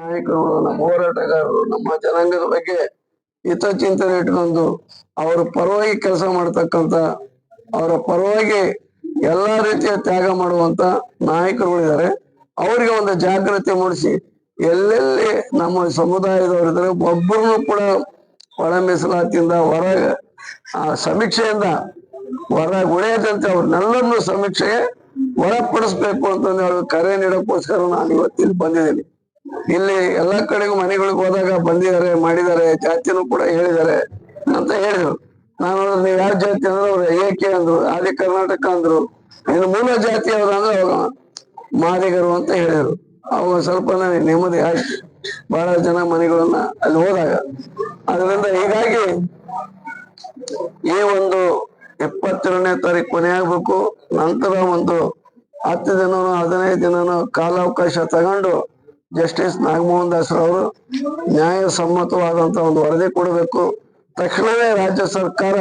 ನಾಯಕರುಗಳು, ನಮ್ಮ ಹೋರಾಟಗಾರರು, ನಮ್ಮ ಜನಾಂಗದ ಬಗ್ಗೆ ಹಿತಚಿಂತನೆ ಇಟ್ಕೊಂಡು ಅವರ ಪರವಾಗಿ ಕೆಲಸ ಮಾಡತಕ್ಕಂತ ಅವರ ಪರವಾಗಿ ಎಲ್ಲಾ ರೀತಿಯ ತ್ಯಾಗ ಮಾಡುವಂತ ನಾಯಕರುಗಳಿದ್ದಾರೆ. ಅವರಿಗೆ ಒಂದು ಜಾಗೃತಿ ಮೂಡಿಸಿ ಎಲ್ಲೆಲ್ಲಿ ನಮ್ಮ ಸಮುದಾಯದವರಿದ್ದಾರೆ ಒಬ್ಬರನ್ನು ಕೂಡ ಒಳ ಮೀಸಲಾತಿಯಿಂದ, ಹೊರ, ಆ, ಸಮೀಕ್ಷೆಯಿಂದ, ಹೊರ ಉಳಿಯದಂತೆ ಅವ್ರನ್ನೆಲ್ಲರನ್ನು ಸಮೀಕ್ಷೆಗೆ ಒಳಪಡಿಸ್ಬೇಕು ಅಂತಂದು ಅವ್ರಿಗೆ ಕರೆ ನೀಡೋಕ್ಕೋಸ್ಕರ ನಾನು ಇವತ್ತಿಲ್ಲಿ ಬಂದಿದ್ದೀನಿ. ಇಲ್ಲಿ ಎಲ್ಲಾ ಕಡೆಗೂ ಮನೆಗಳಿಗೆ ಹೋದಾಗ ಬಂದಿದ್ದಾರೆ, ಮಾಡಿದ್ದಾರೆ, ಜಾತಿನೂ ಕೂಡ ಹೇಳಿದ್ದಾರೆ ಅಂತ ಹೇಳಿದ್ರು. ನಾನು ನೀವು ಯಾವ ಜಾತಿ ಅಂದ್ರೆ ಅವ್ರು ಏಕೆ ಅಂದ್ರು, ಆದಿ ಕರ್ನಾಟಕ ಅಂದ್ರು, ಇನ್ನು ಮೂಲ ಜಾತಿ ಅವ್ರು ಅಂದ್ರೆ ಅವಾಗ ಮಾದಿಗರು ಅಂತ ಹೇಳಿದ್ರು. ಅವಾಗ ಸ್ವಲ್ಪ ನನಗೆ ನೆಮ್ಮದಿ ಆಯ್ತು. ಬಹಳ ಜನ ಮನೆಗಳನ್ನ ಅಲ್ಲಿ ಹೋದಾಗ. ಅದರಿಂದ ಹೀಗಾಗಿ ಈ ಒಂದು ಇಪ್ಪತ್ತೆರಡನೇ ತಾರೀಕು ಕೊನೆ ಆಗ್ಬೇಕು. ನಂತರ ಒಂದು ಹತ್ತು ದಿನನೋ, ಹದಿನೈದು ದಿನನೋ ಕಾಲಾವಕಾಶ ತಗೊಂಡು ಜಸ್ಟಿಸ್ ನಾಗಮೋಹನ್ ದಾಸ್ ಅವರು ನ್ಯಾಯ ಸಮ್ಮತವಾದಂತ ಒಂದು ವರದಿ ಕೊಡಬೇಕು. ತಕ್ಷಣವೇ ರಾಜ್ಯ ಸರ್ಕಾರ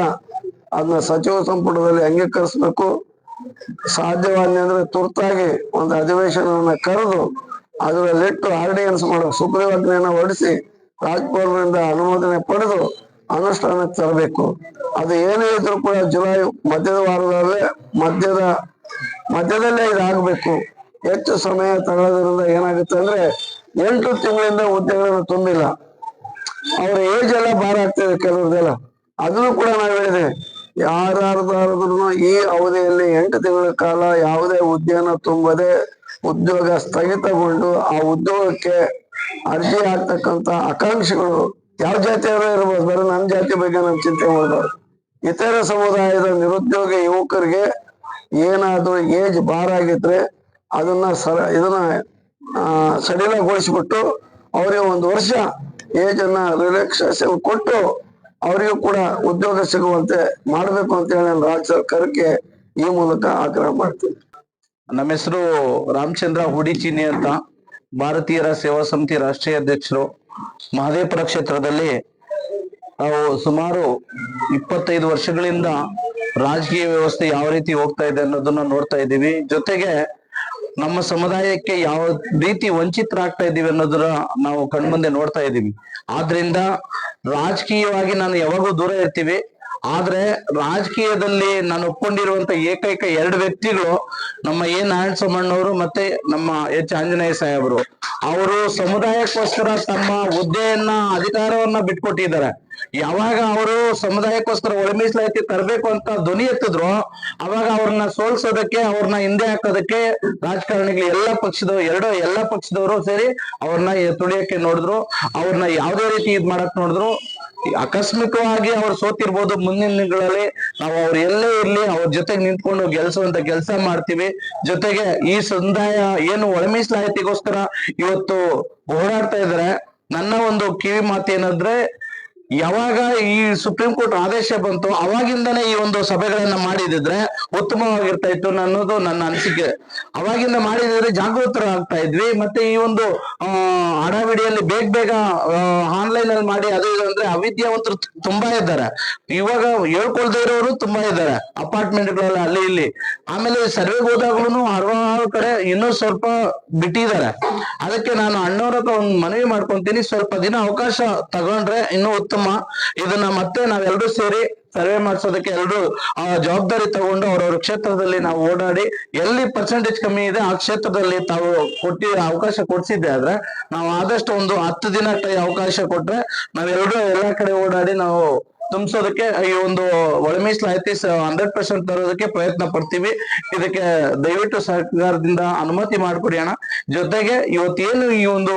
ಅದನ್ನ ಸಚಿವ ಸಂಪುಟದಲ್ಲಿ ಅಂಗೀಕರಿಸಬೇಕು. ಸಾಧ್ಯವಾದ್ರೆ ತುರ್ತಾಗಿ ಒಂದು ಅಧಿವೇಶನವನ್ನ ಕರೆದು ಅದರಲ್ಲಿಟ್ಟು ಆರ್ಡಿನೆನ್ಸ್ ಮಾಡೋ, ಸುಗ್ರೀವಾಜ್ಞೆಯನ್ನ ಹೊರಡಿಸಿ ರಾಜ್ಭವನದಿಂದ ಅನುಮೋದನೆ ಪಡೆದು ಅನುಷ್ಠಾನಕ್ಕೆ ತರಬೇಕು. ಅದು ಏನೇ ಇದ್ರೂ ಕೂಡ ಜುಲೈ ಮಧ್ಯದ ವಾರದಲ್ಲೇ ಮಧ್ಯದ ಮಧ್ಯದಲ್ಲೇ ಇದಾಗಬೇಕು. ಹೆಚ್ಚು ಸಮಯ ತಗೊಳ್ಳೋದ್ರಿಂದ ಏನಾಗುತ್ತೆ ಅಂದ್ರೆ ಎಂಟು ತಿಂಗಳಿಂದ ಹುದ್ದೆಗಳನ್ನು ತುಂಬಿಲ್ಲ. ಅವ್ರ ಏಜ್ ಎಲ್ಲ ಭಾರ ಆಗ್ತಿದೆ ಕೆಲವ್ರದೆಲ್ಲ. ಅದನ್ನು ಕೂಡ ನಾವು ಹೇಳಿದೆ ಯಾರ್ಯಾರ್ದಾದ್ರೂ ಈ ಅವಧಿಯಲ್ಲಿ ಎಂಟು ತಿಂಗಳ ಕಾಲ ಯಾವುದೇ ಹುದ್ದೆಯನ್ನು ತುಂಬದೆ ಉದ್ಯೋಗ ಸ್ಥಗಿತಗೊಂಡು ಆ ಉದ್ಯೋಗಕ್ಕೆ ಅರ್ಜಿ ಆಗ್ತಕ್ಕಂತ ಆಕಾಂಕ್ಷೆಗಳು ಯಾವ ಜಾತಿಯವರೇ ಇರ್ಬೋದು, ಬರೀ ನನ್ನ ಜಾತಿ ಬಗ್ಗೆ ನಾವು ಚಿಂತೆ ಮಾಡಬಾರ್ದು. ಇತರ ಸಮುದಾಯದ ನಿರುದ್ಯೋಗ ಯುವಕರಿಗೆ ಏನಾದ್ರೂ ಏಜ್ ಬಾರ್ ಆಗಿದ್ರೆ ಅದನ್ನ ಸರ, ಇದನ್ನ ಸಡಿಲಗೊಳಿಸ್ಬಿಟ್ಟು ಅವರಿಗೆ ಒಂದು ವರ್ಷ ಏಜ್ ಅನ್ನ ರಿಲ್ಯಾಕ್ಸೇಷನ್ ಕೊಟ್ಟು ಅವರಿಗೂ ಕೂಡ ಉದ್ಯೋಗ ಸಿಗುವಂತೆ ಮಾಡಬೇಕು ಅಂತ ಹೇಳಿ ರಾಜ್ಯ ಸರ್ಕಾರಕ್ಕೆ ಈ ಮೂಲಕ ಆಗ್ರಹ ಮಾಡ್ತೀನಿ. ನಮ್ಮ ಹೆಸರು ರಾಮಚಂದ್ರ ಹುಡಿಚಿನಿ ಅಂತ. ಭಾರತೀಯರ ಸೇವಾ ಸಮಿತಿ ರಾಷ್ಟ್ರೀಯ ಅಧ್ಯಕ್ಷರು. ಮಹದೇಪುರ ಕ್ಷೇತ್ರದಲ್ಲಿ ನಾವು ಸುಮಾರು ಇಪ್ಪತ್ತೈದು ವರ್ಷಗಳಿಂದ ರಾಜಕೀಯ ವ್ಯವಸ್ಥೆ ಯಾವ ರೀತಿ ಹೋಗ್ತಾ ಇದೆ ಅನ್ನೋದನ್ನ ನೋಡ್ತಾ ಇದ್ದೀವಿ. ಜೊತೆಗೆ ನಮ್ಮ ಸಮುದಾಯಕ್ಕೆ ಯಾವ ರೀತಿ ವಂಚಿತರಾಗ್ತಾ ಇದೀವಿ ಅನ್ನೋದನ್ನ ನಾವು ಕಣ್ಮುಂದೆ ನೋಡ್ತಾ ಇದ್ದೀವಿ. ಆದ್ರಿಂದ ರಾಜಕೀಯವಾಗಿ ನಾನು ಯಾವಾಗೂ ದೂರ ಇರ್ತೀವಿ. ಆದ್ರೆ ರಾಜಕೀಯದಲ್ಲಿ ನಾನು ಒಪ್ಕೊಂಡಿರುವಂತ ಏಕೈಕ ಎರಡು ವ್ಯಕ್ತಿಗಳು ನಮ್ಮ ಎ ನಾರಾಯಣ ಸೋಮಣ್ಣವರು ಮತ್ತೆ ನಮ್ಮ ಎಚ್ ಆಂಜನೇಯ ಸಾಹೇಬರು. ಅವರು ಸಮುದಾಯಕ್ಕೋಸ್ಕರ ತಮ್ಮ ಹುದ್ದೆಯನ್ನ, ಅಧಿಕಾರವನ್ನ ಬಿಟ್ಕೊಟ್ಟಿದ್ದಾರೆ. ಯಾವಾಗ ಅವರು ಸಮುದಾಯಕ್ಕೋಸ್ಕರ ಒಳ ಮೀಸಲಾತಿ ತರಬೇಕು ಅಂತ ಧ್ವನಿ ಎತ್ತಿದ್ರು, ಅವಾಗ ಅವ್ರನ್ನ ಸೋಲ್ಸೋದಕ್ಕೆ, ಅವ್ರನ್ನ ಹಿಂದೆ ಹಾಕೋದಕ್ಕೆ ರಾಜಕಾರಣಿಗಳು ಎಲ್ಲ ಪಕ್ಷದ, ಎರಡೋ ಎಲ್ಲ ಪಕ್ಷದವರು ಸೇರಿ ಅವ್ರನ್ನ ತುಳಿಯಕ್ಕೆ ನೋಡಿದ್ರು. ಅವ್ರನ್ನ ಯಾವ್ದೇ ರೀತಿ ಇದ್ ಮಾಡಕ್ ನೋಡಿದ್ರು. ಆಕಸ್ಮಿಕವಾಗಿ ಅವ್ರು ಸೋತಿರ್ಬೋದು ಮುಂದಿನ ದಿನಗಳಲ್ಲಿ, ನಾವು ಅವ್ರು ಎಲ್ಲೇ ಇರ್ಲಿ, ಅವ್ರ ಜೊತೆಗೆ ನಿಂತ್ಕೊಂಡು ಗೆಲ್ಸುವಂತ ಕೆಲಸ ಮಾಡ್ತೀವಿ. ಜೊತೆಗೆ ಈ ಸಮುದಾಯ ಏನು ಒಳ ಮೀಸಲಾತಿಗೋಸ್ಕರ ಇವತ್ತು ಹೋರಾಡ್ತಾ ಇದಾರೆ. ನನ್ನ ಒಂದು ಕಿವಿ ಮಾತು ಏನಂದ್ರೆ ಯಾವಾಗ ಈ ಸುಪ್ರೀಂ ಕೋರ್ಟ್ ಆದೇಶ ಬಂತು ಅವಾಗಿಂದನೇ ಈ ಒಂದು ಸಭೆಗಳನ್ನ ಮಾಡಿದಿದ್ರೆ ಉತ್ತಮವಾಗಿರ್ತಾ ಇತ್ತು ಅನ್ನೋದು ನನ್ನ ಅನಿಸಿಕೆ. ಅವಾಗಿಂದ ಮಾಡಿದ್ರೆ ಜಾಗೃತರಾಗ್ತಾ ಇದ್ವಿ. ಮತ್ತೆ ಈ ಒಂದು ಹಡಾವಿಡಿಯಲ್ಲಿ ಬೇಗ ಬೇಗ ಆನ್ಲೈನ್ ಅಲ್ಲಿ ಮಾಡಿ ಅದು ಅಂದ್ರೆ ಅವಿದ್ಯಾವಂತರು ತುಂಬಾ ಇದ್ದಾರೆ. ಇವಾಗ ಹೇಳ್ಕೊಳ್ದೇ ಇರೋರು ತುಂಬಾ ಇದ್ದಾರೆ. ಅಪಾರ್ಟ್ಮೆಂಟ್ಗಳಲ್ಲಿ ಅಲ್ಲಿ ಇಲ್ಲಿ. ಆಮೇಲೆ ಸರ್ವೆಗೆ ಹೋದಾಗ್ಲೂ ಹಲವಾರು ಕಡೆ ಇನ್ನೂ ಸ್ವಲ್ಪ ಬಿಟ್ಟಿದ್ದಾರೆ. ಅದಕ್ಕೆ ನಾನು ಅಣ್ಣವ್ರ ಒಂದು ಮನವಿ ಮಾಡ್ಕೊಂತೀನಿ. ಸ್ವಲ್ಪ ದಿನ ಅವಕಾಶ ತಗೊಂಡ್ರೆ ಇನ್ನೂ ಉತ್ತಮ ಇದನ್ನ ಮತ್ತೆ ನಾವೆಲ್ಲರೂ ಸೇರಿ ಸರ್ವೆ ಮಾಡಿಸೋದಕ್ಕೆ ಎಲ್ಲರೂ ಆ ಜವಾಬ್ದಾರಿ ತಗೊಂಡು ಅವ್ರವ್ರ ಕ್ಷೇತ್ರದಲ್ಲಿ ನಾವು ಓಡಾಡಿ ಎಲ್ಲಿ ಪರ್ಸೆಂಟೇಜ್ ಕಮ್ಮಿ ಇದೆ, ಆ ಕ್ಷೇತ್ರದಲ್ಲಿ ತಾವು ಕೊಟ್ಟಿ ಅವಕಾಶ ಕೊಡ್ಸಿದ್ದೆ ಆದ್ರೆ ನಾವು ಆದಷ್ಟು ಒಂದು ಹತ್ತು ದಿನ ಕೈ ಅವಕಾಶ ಕೊಟ್ರೆ ನಾವೆಲ್ಲರೂ ಎಲ್ಲಾ ಕಡೆ ಓಡಾಡಿ ನಾವು ತುಂಬಿಸೋದಕ್ಕೆ ಈ ಒಂದು ಒಳ ಹಂಡ್ರೆಡ್ ಪರ್ಸೆಂಟ್ ತರೋದಕ್ಕೆ ಪ್ರಯತ್ನ ಪಡ್ತೀವಿ. ಇದಕ್ಕೆ ದಯವಿಟ್ಟು ಸರ್ಕಾರದಿಂದ ಅನುಮತಿ ಮಾಡಿಕೊಡಿ ಅಣ್ಣ. ಜೊತೆಗೆ ಇವತ್ತೇನು ಈ ಒಂದು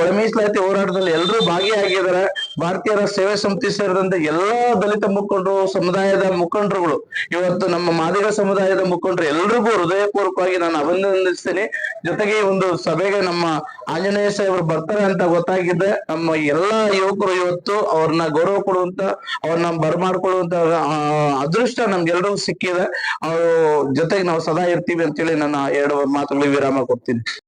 ಒಳ ಮೀಸಲಾತಿ ಹೋರಾಟದಲ್ಲಿ ಎಲ್ಲರೂ ಭಾಗಿಯಾಗಿದ್ದಾರೆ ಭಾರತೀಯರ ಸೇವೆ ಸಮಿತಿ ಸೇರಿದಂತೆ ಎಲ್ಲಾ ದಲಿತ ಮುಖಂಡರು, ಸಮುದಾಯದ ಮುಖಂಡರುಗಳು, ಇವತ್ತು ನಮ್ಮ ಮಾದಿಗ ಸಮುದಾಯದ ಮುಖಂಡರು ಎಲ್ರಿಗೂ ಹೃದಯಪೂರ್ವಕವಾಗಿ ನಾನು ಅಭಿನಂದಿಸ್ತೇನೆ. ಜೊತೆಗೆ ಒಂದು ಸಭೆಗೆ ನಮ್ಮ ಆಂಜನೇಯ ಸಾಹೇಬರು ಬರ್ತಾರೆ ಅಂತ ಗೊತ್ತಾಗಿದೆ. ನಮ್ಮ ಎಲ್ಲಾ ಯುವಕರು ಇವತ್ತು ಅವ್ರನ್ನ ಗೌರವ ಕೊಡುವಂತ, ಅವ್ರನ್ನ ಬರಮಾಡ್ಕೊಳ್ಳುವಂತ ಅದೃಷ್ಟ ನಮ್ಗೆಲ್ರಿಗೂ ಸಿಕ್ಕಿದೆ. ಅವ್ರ ಜೊತೆಗೆ ನಾವು ಸದಾ ಇರ್ತೀವಿ ಅಂತೇಳಿ ನನ್ನ ಎರಡು ಮಾತುಗಳಿಗೆ ವಿರಾಮ ಕೊಡ್ತೀನಿ.